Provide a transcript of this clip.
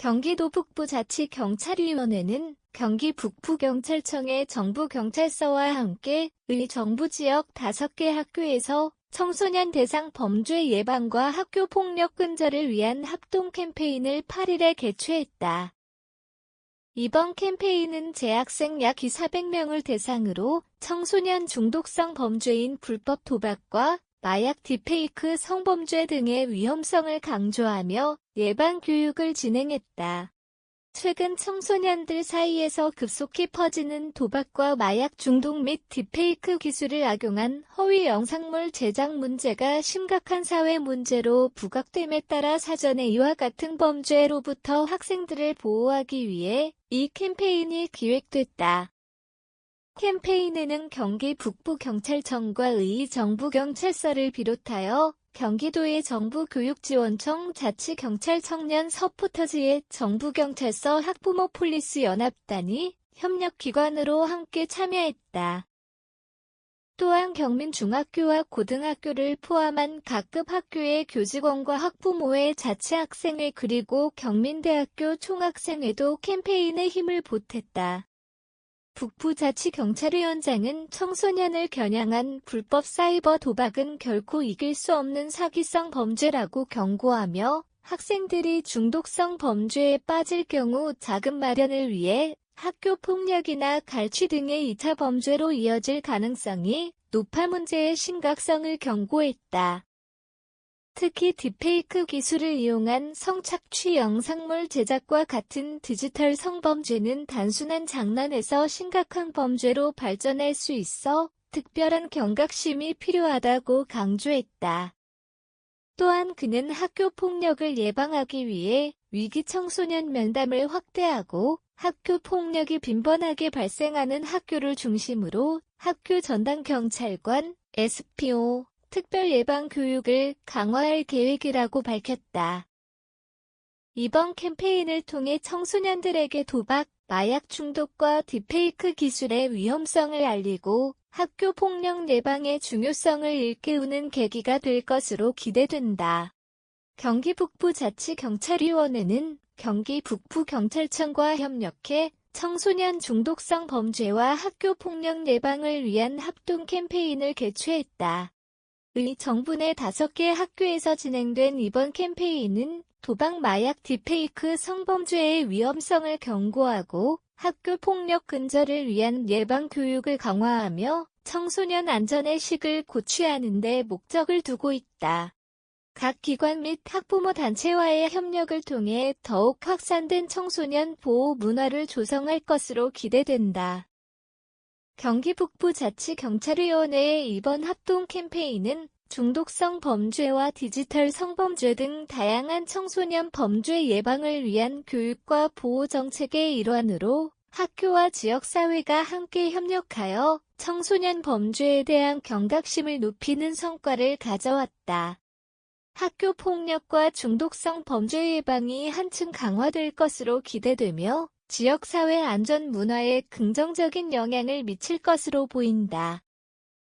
경기도 북부자치경찰위원회는 경기 북부경찰청의 정부경찰서와 함께 의 정부 지역 5개 학교에서 청소년 대상 범죄 예방과 학교 폭력 근절을 위한 합동 캠페인을 8일에 개최했다. 이번 캠페인은 재학생 약 400명을 대상으로 청소년 중독성 범죄인 불법 도박과 마약 딥페이크 성범죄 등의 위험성을 강조하며 예방 교육을 진행했다. 최근 청소년들 사이에서 급속히 퍼지는 도박과 마약 중독 및 딥페이크 기술을 악용한 허위 영상물 제작 문제가 심각한 사회 문제로 부각됨에 따라 사전에 이와 같은 범죄로부터 학생들을 보호하기 위해 이 캠페인이 기획됐다. 캠페인에는 경기 북부경찰청과 의 정부경찰서를 비롯하여 경기도의 정부교육지원청 자치경찰청년 서포터즈의 정부경찰서 학부모 폴리스 연합단이 협력기관으로 함께 참여했다. 또한 경민중학교와 고등학교를 포함한 각급 학교의 교직원과 학부모의 자치학생회 그리고 경민대학교 총학생회도 캠페인에 힘을 보탰다. 북부자치경찰위원장은 청소년을 겨냥한 불법 사이버 도박은 결코 이길 수 없는 사기성 범죄라고 경고하며 학생들이 중독성 범죄에 빠질 경우 자금 마련을 위해 학교 폭력이나 갈취 등의 2차 범죄로 이어질 가능성이 높아 문제의 심각성을 경고했다. 특히 딥페이크 기술을 이용한 성착취 영상물 제작과 같은 디지털 성범죄는 단순한 장난에서 심각한 범죄로 발전할 수 있어 특별한 경각심이 필요하다고 강조했다. 또한 그는 학교 폭력을 예방하기 위해 위기 청소년 면담을 확대하고 학교 폭력이 빈번하게 발생하는 학교를 중심으로 학교 전담 경찰관, SPO, 특별 예방 교육을 강화할 계획이라고 밝혔다. 이번 캠페인을 통해 청소년들에게 도박, 마약 중독과 딥페이크 기술의 위험성을 알리고 학교 폭력 예방의 중요성을 일깨우는 계기가 될 것으로 기대된다. 경기 북부 자치경찰위원회는 경기 북부 경찰청과 협력해 청소년 중독성 범죄와 학교 폭력 예방을 위한 합동 캠페인을 개최했다. 의 정부 내 다섯 개 학교에서 진행된 이번 캠페인은 도박 마약 딥페이크 성범죄의 위험성을 경고하고 학교 폭력 근절을 위한 예방 교육을 강화하며 청소년 안전의 식을 고취하는 데 목적을 두고 있다. 각 기관 및 학부모 단체와의 협력을 통해 더욱 확산된 청소년 보호 문화를 조성할 것으로 기대된다. 경기 북부 자치경찰위원회의 이번 합동 캠페인은 중독성 범죄와 디지털 성범죄 등 다양한 청소년 범죄 예방을 위한 교육과 보호 정책의 일환으로 학교와 지역사회가 함께 협력하여 청소년 범죄에 대한 경각심을 높이는 성과를 가져왔다. 학교 폭력과 중독성 범죄 예방이 한층 강화될 것으로 기대되며 지역사회 안전 문화에 긍정적인 영향을 미칠 것으로 보인다.